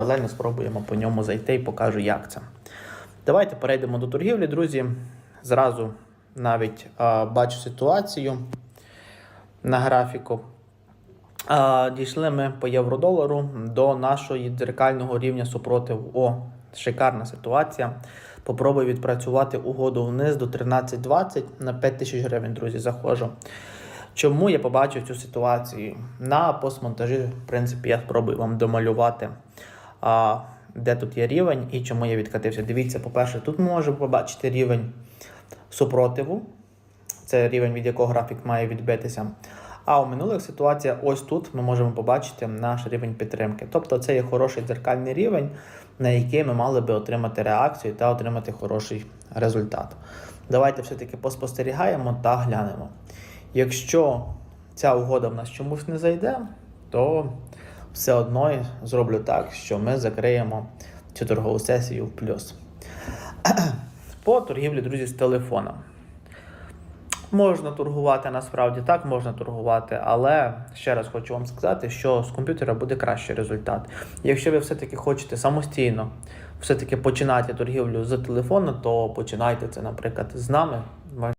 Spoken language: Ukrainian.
Паралельно спробуємо по ньому зайти і покажу, як це. Давайте перейдемо до торгівлі, друзі. Зразу навіть а, бачу ситуацію на графіку. А, дійшли ми по євро-долару до нашої дзеркального рівня супротиву. О, шикарна ситуація. Попробую відпрацювати угоду вниз до 13.20 на 5 тисяч гривень, друзі, заходжу. Чому я побачив цю ситуацію? На постмонтажі, в принципі, я спробую вам домалювати, а, де тут є рівень і чому я відкатився. Дивіться, по-перше, тут ми можемо побачити рівень супротиву. Це рівень, від якого графік має відбитися. А у минулих ситуаціях, ось тут ми можемо побачити наш рівень підтримки. Тобто це є хороший дзеркальний рівень, на який ми мали би отримати реакцію та отримати хороший результат. Давайте все-таки поспостерігаємо та глянемо. Якщо ця угода в нас чомусь не зайде, то все одно зроблю так, що ми закриємо цю торгову сесію в плюс. По торгівлі, друзі, з телефоном. Можна торгувати насправді так, можна торгувати, але ще раз хочу вам сказати, що з комп'ютера буде кращий результат. Якщо ви все-таки хочете самостійно все-таки починати торгівлю з телефону, то починайте це, наприклад, з нами.